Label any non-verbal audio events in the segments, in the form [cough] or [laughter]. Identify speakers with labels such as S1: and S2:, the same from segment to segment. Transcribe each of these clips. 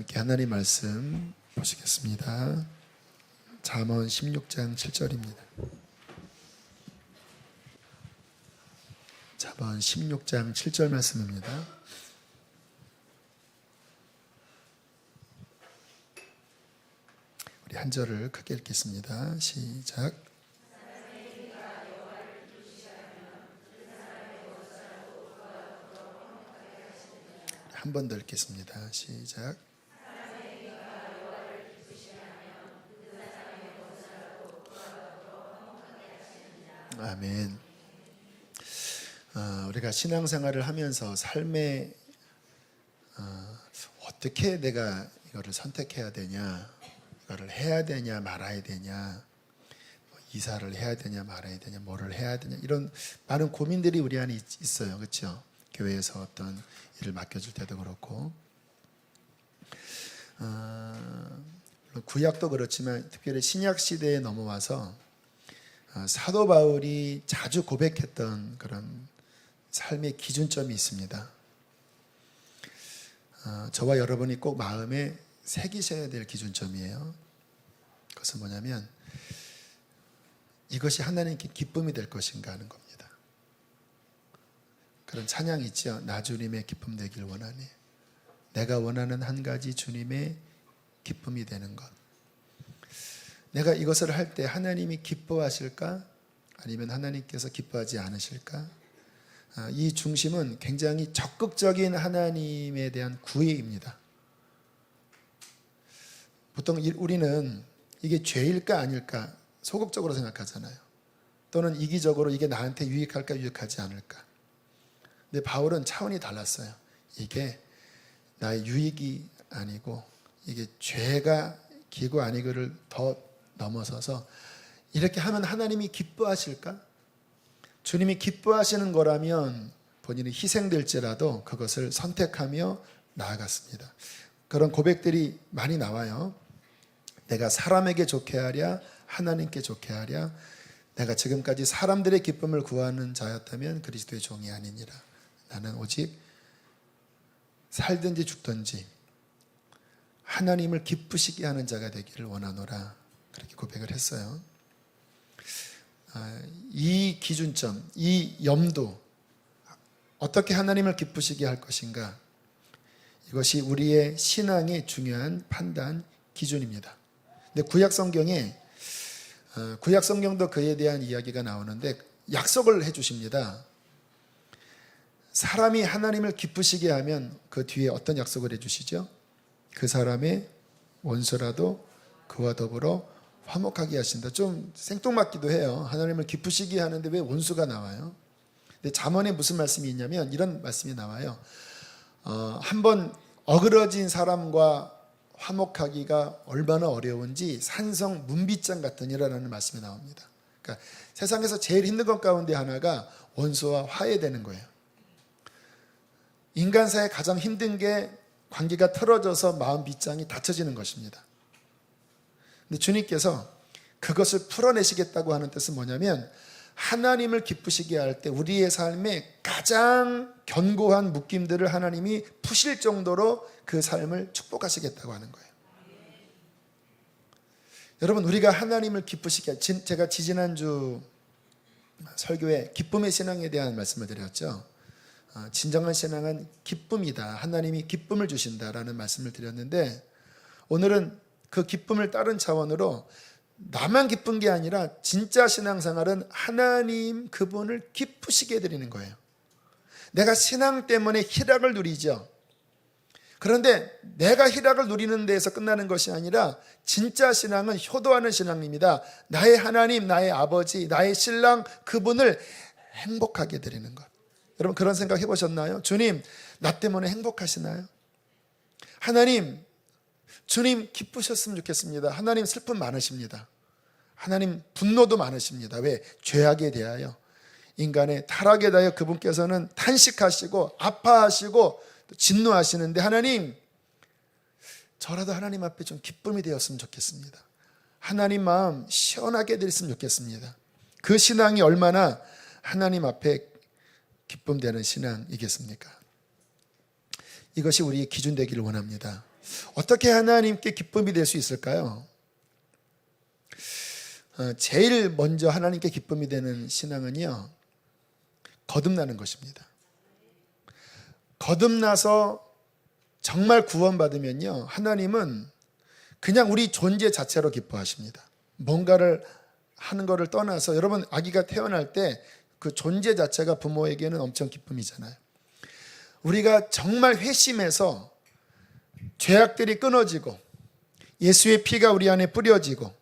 S1: 함께 하나님 말씀 보시겠습니다. 잠언 16장 7절입니다. 잠언 16장 7절 말씀입니다. 우리 한 절을 크게 읽겠습니다. 시작. 한 번 더 읽겠습니다. 시작. 아멘. 어, 우리가 신앙생활을 하면서 삶에 어, 어떻게 내가 이거를 선택해야 되냐, 이거를 해야 되냐 말아야 되냐, 뭐 이사를 해야 되냐 말아야 되냐, 뭐를 해야 되냐 이런 많은 고민들이 우리 안에 있- 있어요, 그렇죠? 교회에서 어떤 일을 맡겨줄 때도 그렇고, 어, 구약도 그렇지만 특별히 신약 시대에 넘어와서 어, 사도 바울이 자주 고백했던 그런 삶의 기준점이 있습니다. 어, 저와 여러분이 꼭 마음에 새기셔야 될 기준점이에요. 그것은 뭐냐면 이것이 하나님께 기쁨이 될 것인가 하는 겁니다. 그런 찬양이 있죠. 나 주님의 기쁨 되길 원하네. 내가 원하는 한 가지 주님의 기쁨이 되는 것. 내가 이것을 할 때 하나님이 기뻐하실까? 아니면 하나님께서 기뻐하지 않으실까? 아, 이 중심은 굉장히 적극적인 하나님에 대한 구애입니다. 보통 이- 우리는 이게 죄일까 아닐까 소극적으로 생각하잖아요. 또는 이기적으로 이게 나한테 유익할까 유익하지 않을까. 근데 바울은 차원이 달랐어요. 이게 나의 유익이 아니고 이게 죄가 기고 아니고를 더 넘어서서 이렇게 하면 하나님이 기뻐하실까? 주님이 기뻐하시는 거라면 본인이 희생될지라도 그것을 선택하며 나아갔습니다. 그런 고백들이 많이 나와요. 내가 사람에게 좋게 하랴, 하나님께 좋게 하랴. 내가 지금까지 사람들의 기쁨을 구하는 자였다면 그리스도의 종이 아니니라. 나는 오직 살든지 죽든지 하나님을 기쁘시게 하는 자가 되기를 원하노라. 그렇게 고백을 했어요. 아, 이 기준점, 이 염도, 어떻게 하나님을 기쁘시게 할 것인가? 이것이 우리의 신앙의 중요한 판단 기준입니다. 근데 구약 성경에 어, 구약 성경도 그에 대한 이야기가 나오는데 약속을 해 주십니다. 사람이 하나님을 기쁘시게 하면 그 뒤에 어떤 약속을 해 주시죠? 그 사람의 원수라도 그와 더불어 화목하게 하신다. 좀 생뚱맞기도 해요. 하나님을 기쁘시게 하는데 왜 원수가 나와요? 근데 잠언에 무슨 말씀이 있냐면 이런 말씀이 나와요. 어, 한번 어그러진 사람과 화목하기가 얼마나 어려운지 산성 문빗장 같으니라는 말씀이 나옵니다. 그러니까 세상에서 제일 힘든 것 가운데 하나가 원수와 화해되는 거예요. 인간사에 가장 힘든 게 관계가 틀어져서 마음 빗장이 닫혀지는 것입니다. 근데 주님께서 그것을 풀어내시겠다고 하는 뜻은 뭐냐면 하나님을 기쁘시게 할 때 우리의 삶에 가장 견고한 묶임들을 하나님이 푸실 정도로 그 삶을 축복하시겠다고 하는 거예요. 여러분 우리가 하나님을 기쁘시게 제가 지지난주 설교에 기쁨의 신앙에 대한 말씀을 드렸죠. 어, 진정한 신앙은 기쁨이다. 하나님이 기쁨을 주신다라는 말씀을 드렸는데 오늘은 그 기쁨을 다른 차원으로 나만 기쁜 게 아니라 진짜 신앙생활은 하나님 그분을 기쁘시게 해드리는 거예요. 내가 신앙 때문에 희락을 누리죠. 그런데 내가 희락을 누리는 데에서 끝나는 것이 아니라 진짜 신앙은 효도하는 신앙입니다. 나의 하나님, 나의 아버지, 나의 신랑 그분을 행복하게 드리는 것. 여러분 그런 생각 해보셨나요? 주님, 나 때문에 행복하시나요? 하나님, 주님 기쁘셨으면 좋겠습니다. 하나님 슬픔 많으십니다. 하나님 분노도 많으십니다. 왜? 죄악에 대하여. 인간의 타락에 대하여 그분께서는 탄식하시고 아파하시고 진노하시는데 하나님 저라도 하나님 앞에 좀 기쁨이 되었으면 좋겠습니다. 하나님 마음 시원하게 드렸으면 좋겠습니다. 그 신앙이 얼마나 하나님 앞에 기쁨 되는 신앙이겠습니까? 이것이 우리의 기준 되기를 원합니다. 어떻게 하나님께 기쁨이 될 수 있을까요? 어, 제일 먼저 하나님께 기쁨이 되는 신앙은요, 거듭나는 것입니다. 거듭나서 정말 구원받으면요, 하나님은 그냥 우리 존재 자체로 기뻐하십니다. 뭔가를 하는 것을 떠나서 여러분 아기가 태어날 때 그 존재 자체가 부모에게는 엄청 기쁨이잖아요. 우리가 정말 회심해서 죄악들이 끊어지고 예수의 피가 우리 안에 뿌려지고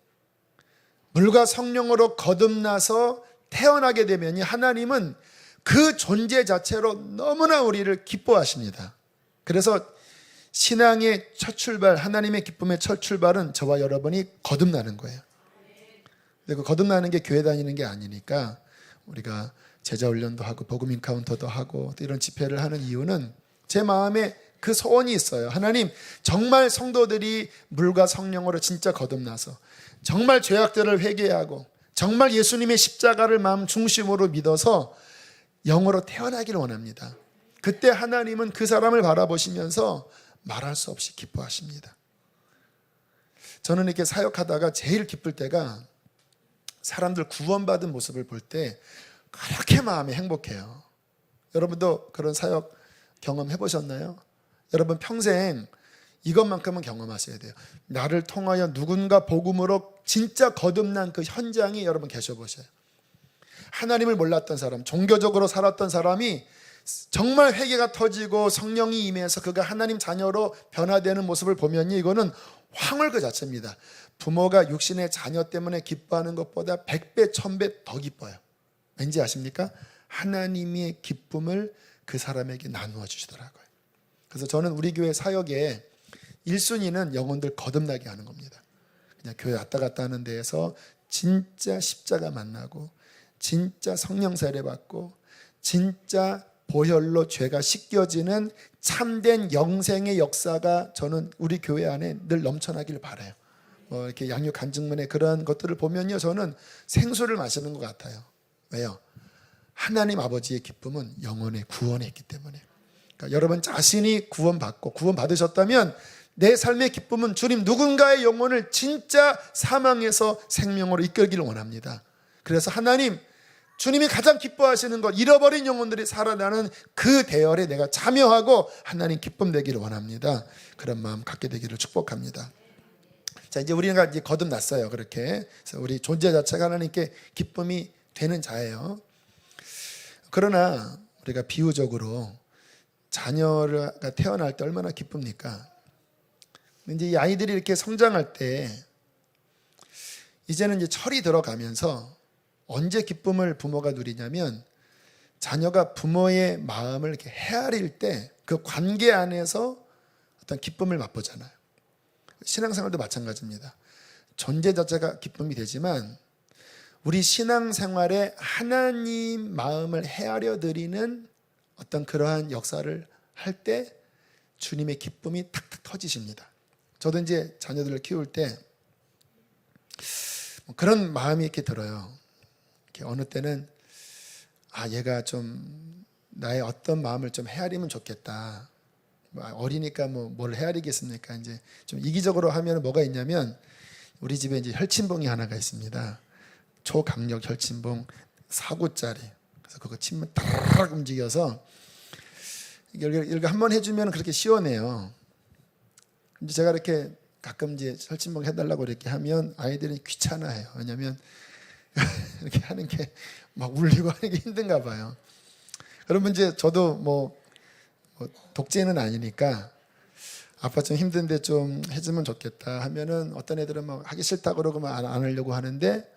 S1: 물과 성령으로 거듭나서 태어나게 되면 하나님은 그 존재 자체로 너무나 우리를 기뻐하십니다. 그래서 신앙의 첫 출발, 하나님의 기쁨의 첫 출발은 저와 여러분이 거듭나는 거예요. 근데 그 거듭나는 게 교회 다니는 게 아니니까 우리가 제자 훈련도 하고 복음 인카운터도 하고 또 이런 집회를 하는 이유는 제 마음에 그 소원이 있어요. 하나님, 정말 성도들이 물과 성령으로 진짜 거듭나서 정말 죄악들을 회개하고 정말 예수님의 십자가를 마음 중심으로 믿어서 영으로 태어나기를 원합니다. 그때 하나님은 그 사람을 바라보시면서 말할 수 없이 기뻐하십니다. 저는 이렇게 사역하다가 제일 기쁠 때가 사람들 구원받은 모습을 볼 때 그렇게 마음이 행복해요. 여러분도 그런 사역 경험해 보셨나요? 여러분 평생 이것만큼은 경험하셔야 돼요. 나를 통하여 누군가 복음으로 진짜 거듭난 그 현장에 여러분 계셔 보셔요. 하나님을 몰랐던 사람, 종교적으로 살았던 사람이 정말 회개가 터지고 성령이 임해서 그가 하나님 자녀로 변화되는 모습을 보면 이거는 황홀 그 자체입니다. 부모가 육신의 자녀 때문에 기뻐하는 것보다 100배, 1000배 더 기뻐요. 왠지 아십니까? 하나님의 기쁨을 그 사람에게 나누어 주시더라고요. 그래서 저는 우리 교회 사역에 1순위는 영혼들 거듭나게 하는 겁니다. 그냥 교회 왔다 갔다 하는 데에서 진짜 십자가 만나고 진짜 성령 세례 받고 진짜 보혈로 죄가 씻겨지는 참된 영생의 역사가 저는 우리 교회 안에 늘 넘쳐나기를 바라요. 뭐 이렇게 양육 간증문의 그런 것들을 보면요, 저는 생수를 마시는 것 같아요. 왜요? 하나님 아버지의 기쁨은 영혼의 구원에 있기 때문에. 그러니까 여러분 자신이 구원받고 구원받으셨다면 내 삶의 기쁨은 주님 누군가의 영혼을 진짜 사망에서 생명으로 이끌기를 원합니다. 그래서 하나님 주님이 가장 기뻐하시는 것 잃어버린 영혼들이 살아나는 그 대열에 내가 참여하고 하나님 기쁨 되기를 원합니다. 그런 마음 갖게 되기를 축복합니다. 자 이제 우리가 이제 거듭났어요. 그렇게 우리 존재 자체가 하나님께 기쁨이 되는 자예요. 그러나 우리가 비유적으로 자녀가 태어날 때 얼마나 기쁩니까? 이제 이 아이들이 이렇게 성장할 때 이제는 이제 철이 들어가면서 언제 기쁨을 부모가 누리냐면 자녀가 부모의 마음을 이렇게 헤아릴 때 그 관계 안에서 어떤 기쁨을 맛보잖아요. 신앙생활도 마찬가지입니다. 존재 자체가 기쁨이 되지만 우리 신앙생활에 하나님 마음을 헤아려 드리는 어떤 그러한 역사를 할 때 주님의 기쁨이 탁탁 터지십니다. 저도 이제 자녀들을 키울 때 그런 마음이 이렇게 들어요. 이렇게 어느 때는 아 얘가 좀 나의 어떤 마음을 좀 헤아리면 좋겠다. 뭐 어리니까 뭐 뭘 헤아리겠습니까? 이제 좀 이기적으로 하면 뭐가 있냐면 우리 집에 이제 혈침봉이 하나가 있습니다. 초강력 혈침봉 4구짜리. 그래서 그거 치면 딱 움직여서 이렇게 한번 해주면 그렇게 시원해요. 이제 제가 이렇게 가끔 이제 혈침봉 해달라고 이렇게 하면 아이들이 귀찮아해요. 왜냐하면 [laughs] 이렇게 하는 게 막 울리고 하는 게 힘든가 봐요. 그러면 이제 저도 뭐, 뭐 독재는 아니니까 아빠 좀 힘든데 좀 해주면 좋겠다 하면은 어떤 애들은 막 하기 싫다 그러고 막 안, 안 하려고 하는데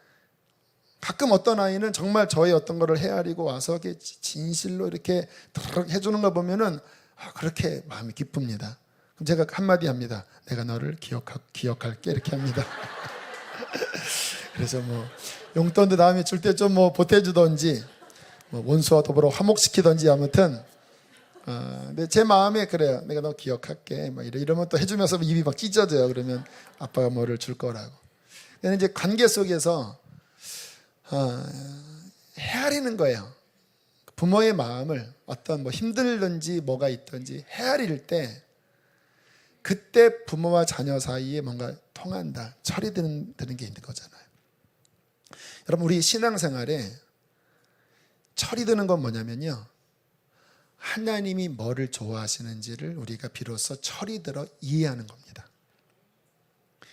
S1: 가끔 어떤 아이는 정말 저의 어떤 거를 헤아리고 와서 진실로 이렇게 해주는 거 보면은 아, 그렇게 마음이 기쁩니다. 그럼 제가 한마디 합니다. 내가 너를 기억하, 기억할게 이렇게 합니다. [laughs] 그래서 뭐 용돈도 다음에 줄 때 좀 뭐 보태주던지 뭐 원수와 더불어 화목시키던지 아무튼 어, 근데 제 마음에 그래요. 내가 너 기억할게. 막 이러, 이러면 또 해주면서 입이 막 찢어져요. 그러면 아빠가 뭐를 줄 거라고. 근데 이제 관계 속에서 어, 헤아리는 거예요. 부모의 마음을 어떤 뭐 힘들든지 뭐가 있든지 헤아릴 때 그때 부모와 자녀 사이에 뭔가 통한다. 철이 드는, 드는 게 있는 거잖아요. 여러분, 우리 신앙생활에 철이 드는 건 뭐냐면요. 하나님이 뭐를 좋아하시는지를 우리가 비로소 철이 들어 이해하는 겁니다.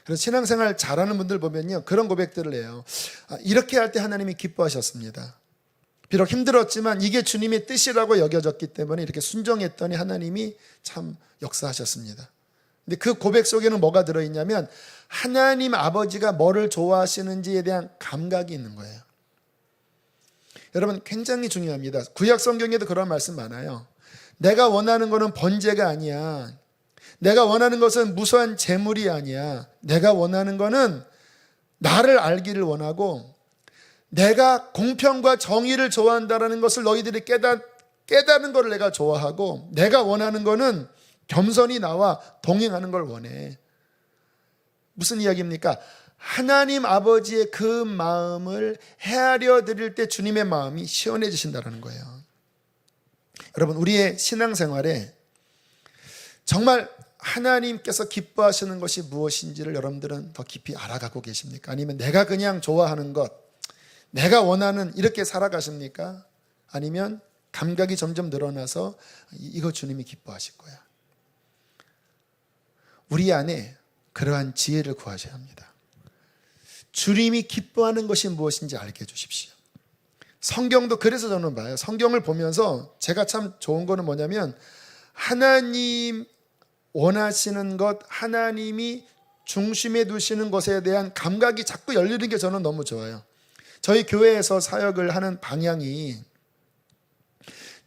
S1: 그래서 신앙생활 잘하는 분들 보면요. 그런 고백들을 해요. 아, 이렇게 할 때 하나님이 기뻐하셨습니다. 비록 힘들었지만 이게 주님의 뜻이라고 여겨졌기 때문에 이렇게 순종했더니 하나님이 참 역사하셨습니다. 근데 그 고백 속에는 뭐가 들어있냐면 하나님 아버지가 뭐를 좋아하시는지에 대한 감각이 있는 거예요. 여러분 굉장히 중요합니다. 구약 성경에도 그런 말씀 많아요. 내가 원하는 것은 번제가 아니야. 내가 원하는 것은 무수한 재물이 아니야. 내가 원하는 것은 나를 알기를 원하고 내가 공평과 정의를 좋아한다라는 것을 너희들이 깨닫 깨닫는 것을 내가 좋아하고 내가 원하는 것은 겸손히 나와 동행하는 걸 원해. 무슨 이야기입니까? 하나님 아버지의 그 마음을 헤아려 드릴 때 주님의 마음이 시원해지신다는 거예요. 여러분, 우리의 신앙생활에 정말 하나님께서 기뻐하시는 것이 무엇인지를 여러분들은 더 깊이 알아가고 계십니까? 아니면 내가 그냥 좋아하는 것, 내가 원하는 이렇게 살아가십니까? 아니면 감각이 점점 늘어나서 이거 주님이 기뻐하실 거야. 우리 안에 그러한 지혜를 구하셔야 합니다. 주님이 기뻐하는 것이 무엇인지 알게 해주십시오. 성경도 그래서 저는 봐요. 성경을 보면서 제가 참 좋은 거는 뭐냐면 하나님 원하시는 것, 하나님이 중심에 두시는 것에 대한 감각이 자꾸 열리는 게 저는 너무 좋아요. 저희 교회에서 사역을 하는 방향이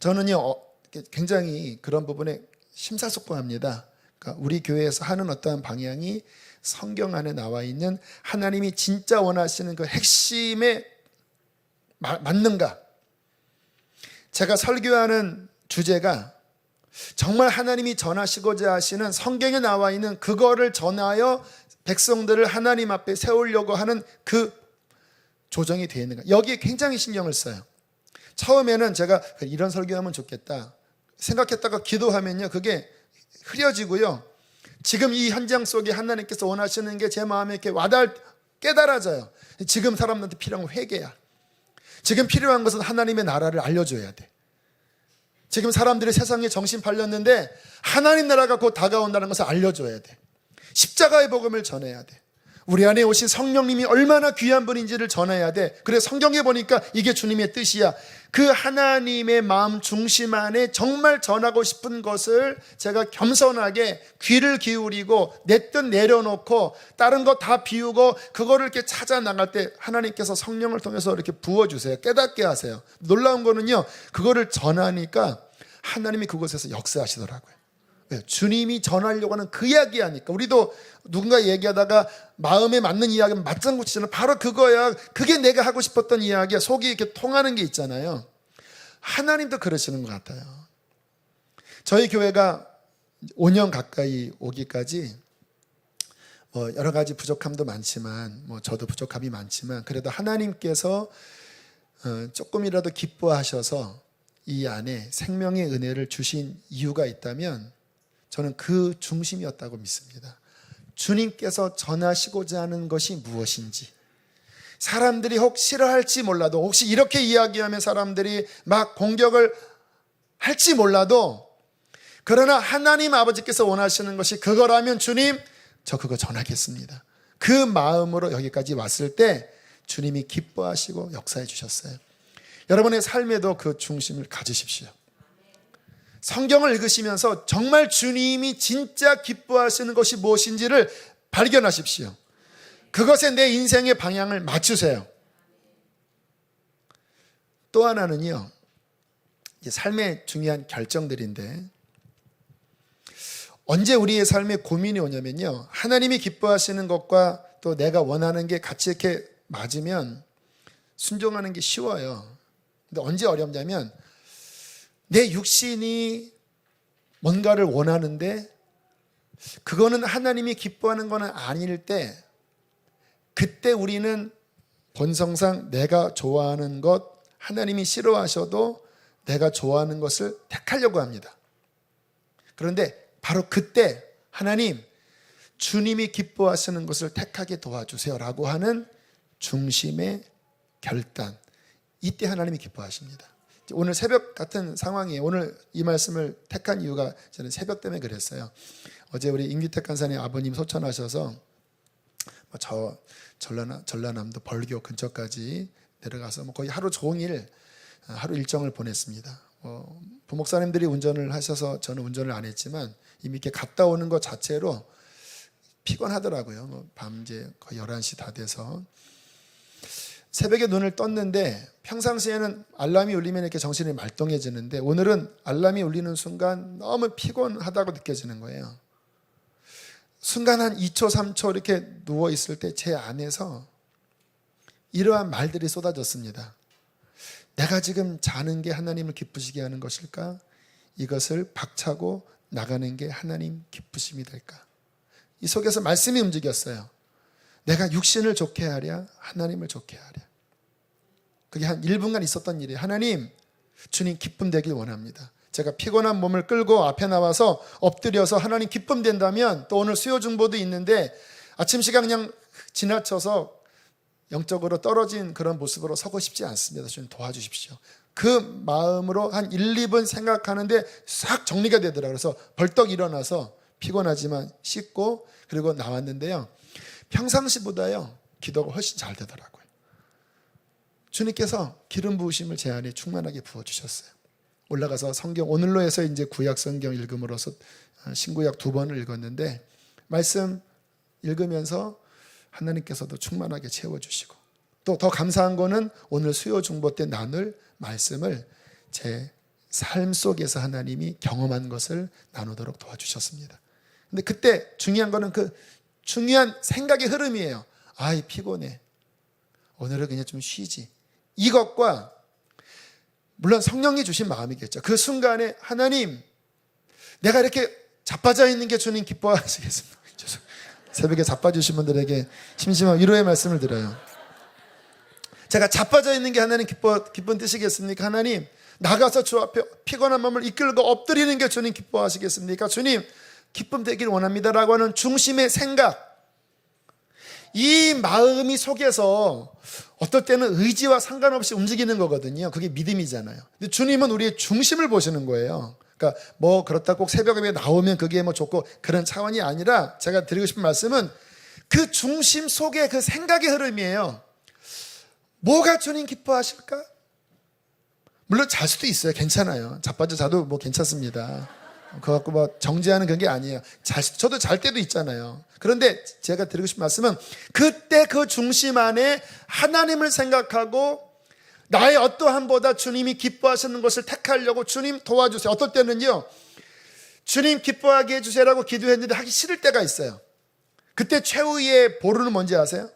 S1: 저는요 어, 굉장히 그런 부분에 심사숙고합니다. 그러니까 우리 교회에서 하는 어떠한 방향이 성경 안에 나와 있는 하나님이 진짜 원하시는 그 핵심에 마- 맞는가? 제가 설교하는 주제가 정말 하나님이 전하시고자 하시는 성경에 나와 있는 그거를 전하여 백성들을 하나님 앞에 세우려고 하는 그 조정이 되어 있는가. 여기에 굉장히 신경을 써요. 처음에는 제가 이런 설교하면 좋겠다 생각했다가 기도하면요. 그게 흐려지고요. 지금 이 현장 속에 하나님께서 원하시는 게 제 마음에 이렇게 와닿을 깨달아져요. 지금 사람들한테 필요한 건 회개야. 지금 필요한 것은 하나님의 나라를 알려줘야 돼. 지금 사람들이 세상에 정신 팔렸는데 하나님 나라가 곧 다가온다는 것을 알려줘야 돼. 십자가의 복음을 전해야 돼. 우리 안에 오신 성령님이 얼마나 귀한 분인지를 전해야 돼. 그래 성경에 보니까 이게 주님의 뜻이야. 그 하나님의 마음 중심 안에 정말 전하고 싶은 것을 제가 겸손하게 귀를 기울이고 내 뜻 내려놓고 다른 거 다 비우고 그거를 이렇게 찾아 나갈 때 하나님께서 성령을 통해서 이렇게 부어 주세요. 깨닫게 하세요. 놀라운 거는요. 그거를 전하니까 하나님이 그곳에서 역사하시더라고요. 왜? 주님이 전하려고 하는 그 이야기 하니까 우리도 누군가 얘기하다가 마음에 맞는 이야기면 맞장구 치잖아. 바로 그거야. 그게 내가 하고 싶었던 이야기야. 속이 이렇게 통하는 게 있잖아요. 하나님도 그러시는 것 같아요. 저희 교회가 5년 가까이 오기까지 뭐 여러 가지 부족함도 많지만 뭐 저도 부족함이 많지만 그래도 하나님께서 어, 조금이라도 기뻐하셔서 이 안에 생명의 은혜를 주신 이유가 있다면 저는 그 중심이었다고 믿습니다. 주님께서 전하시고자 하는 것이 무엇인지 사람들이 혹 싫어할지 몰라도 혹시 이렇게 이야기하면 사람들이 막 공격을 할지 몰라도 그러나 하나님 아버지께서 원하시는 것이 그거라면 주님 저 그거 전하겠습니다. 그 마음으로 여기까지 왔을 때 주님이 기뻐하시고 역사해 주셨어요. 여러분의 삶에도 그 중심을 가지십시오. 성경을 읽으시면서 정말 주님이 진짜 기뻐하시는 것이 무엇인지를 발견하십시오. 그것에 내 인생의 방향을 맞추세요. 또 하나는요, 삶의 중요한 결정들인데, 언제 우리의 삶에 고민이 오냐면요, 하나님이 기뻐하시는 것과 또 내가 원하는 게 같이 이렇게 맞으면 순종하는 게 쉬워요. 근데 언제 어렵냐면, 내 육신이 뭔가를 원하는데, 그거는 하나님이 기뻐하는 거는 아닐 때, 그때 우리는 본성상 내가 좋아하는 것, 하나님이 싫어하셔도 내가 좋아하는 것을 택하려고 합니다. 그런데 바로 그때 하나님, 주님이 기뻐하시는 것을 택하게 도와주세요라고 하는 중심의 결단. 이때 하나님이 기뻐하십니다. 오늘 새벽 같은 상황에 오늘 이 말씀을 택한 이유가 저는 새벽 때문에 그랬어요. 어제 우리 임규택 간사님 아버님 소천하셔서 뭐저 전라남, 전라남도 벌교 근처까지 내려가서 뭐 거의 하루 종일 어, 하루 일정을 보냈습니다. 어, 부목사님들이 운전을 하셔서 저는 운전을 안 했지만 이미 이렇게 갔다 오는 것 자체로 피곤하더라고요. 뭐 밤새 거의 11시 다 돼서 새벽에 눈을 떴는데 평상시에는 알람이 울리면 이렇게 정신이 말똥해지는데 오늘은 알람이 울리는 순간 너무 피곤하다고 느껴지는 거예요. 순간 한 2초, 3초 이렇게 누워 있을 때 제 안에서 이러한 말들이 쏟아졌습니다. 내가 지금 자는 게 하나님을 기쁘시게 하는 것일까? 이것을 박차고 나가는 게 하나님 기쁘심이 될까? 이 속에서 말씀이 움직였어요. 내가 육신을 좋게 하랴, 하나님을 좋게 하랴. 그게 한 1분간 있었던 일이에요. 하나님, 주님 기쁨 되길 원합니다. 제가 피곤한 몸을 끌고 앞에 나와서 엎드려서 하나님 기쁨 된다면 또 오늘 수요 중보도 있는데 아침 시간 그냥 지나쳐서 영적으로 떨어진 그런 모습으로 서고 싶지 않습니다. 주님 도와주십시오. 그 마음으로 한 1, 2분 생각하는데 싹 정리가 되더라고요. 그래서 벌떡 일어나서 피곤하지만 씻고 그리고 나왔는데요. 평상시보다요. 기도가 훨씬 잘 되더라고요. 주님께서 기름 부으심을 제 안에 충만하게 부어 주셨어요. 올라가서 성경 오늘로 해서 이제 구약 성경 읽음으로써 신구약 두 번을 읽었는데 말씀 읽으면서 하나님께서도 충만하게 채워 주시고 또 더 감사한 거는 오늘 수요 중보 때 나눌 말씀을 제 삶 속에서 하나님이 경험한 것을 나누도록 도와주셨습니다. 근데 그때 중요한 거는 그 중요한 생각의 흐름이에요. 아이 피곤해. 오늘은 그냥 좀 쉬지. 이것과 물론 성령이 주신 마음이겠죠. 그 순간에 하나님, 내가 이렇게 자빠져 있는 게 주님 기뻐하시겠습니다. [laughs] 죄송- 새벽에 자빠지신 분들에게 심심한 위로의 말씀을 드려요. 제가 자빠져 있는 게 하나님 기뻐, 기쁜 뜻이겠습니까? 하나님, 나가서 주 앞에 피곤한 마음을 이끌고 엎드리는 게 주님 기뻐하시겠습니까? 주님, 기쁨 되길 원합니다라고 하는 중심의 생각. 이 마음이 속에서 어떨 때는 의지와 상관없이 움직이는 거거든요. 그게 믿음이잖아요. 근데 주님은 우리의 중심을 보시는 거예요. 그러니까 뭐 그렇다 꼭 새벽에 나오면 그게 뭐 좋고 그런 차원이 아니라 제가 드리고 싶은 말씀은 그 중심 속에 그 생각의 흐름이에요. 뭐가 주님 기뻐하실까? 물론 잘 수도 있어요. 괜찮아요. 자빠져 자도 뭐 괜찮습니다. 그거 갖고 뭐 정지하는 그게 아니에요. 잘, 수- 저도 잘 때도 있잖아요. 그런데 제가 드리고 싶은 말씀은 그때 그 중심 안에 하나님을 생각하고 나의 어떠함보다 주님이 기뻐하시는 것을 택하려고 주님 도와주세요. 어떨 때는요, 주님 기뻐하게 해주세요라고 기도했는데 하기 싫을 때가 있어요. 그때 최후의 보루는 뭔지 아세요?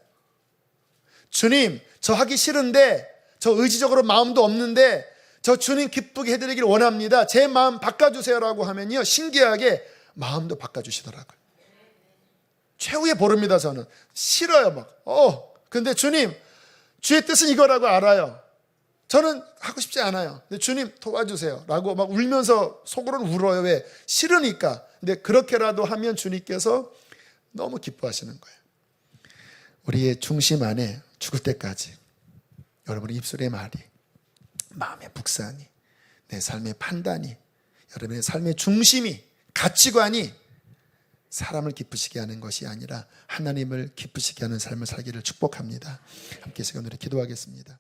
S1: 주님, 저 하기 싫은데, 저 의지적으로 마음도 없는데, 저 주님 기쁘게 해드리길 원합니다. 제 마음 바꿔주세요라고 하면요, 신기하게 마음도 바꿔주시더라고요. 최후의 보릅니다, 저는. 싫어요, 막. 어, 근데 주님, 주의 뜻은 이거라고 알아요. 저는 하고 싶지 않아요. 근데 주님 도와주세요. 라고 막 울면서 속으로는 울어요. 왜? 싫으니까. 근데 그렇게라도 하면 주님께서 너무 기뻐하시는 거예요. 우리의 중심 안에 죽을 때까지 여러분의 입술의 말이, 마음의 묵상이, 내 삶의 판단이, 여러분의 삶의 중심이, 가치관이 사람을 기쁘시게 하는 것이 아니라 하나님을 기쁘시게 하는 삶을 살기를 축복합니다. 함께 시간 우리 기도하겠습니다.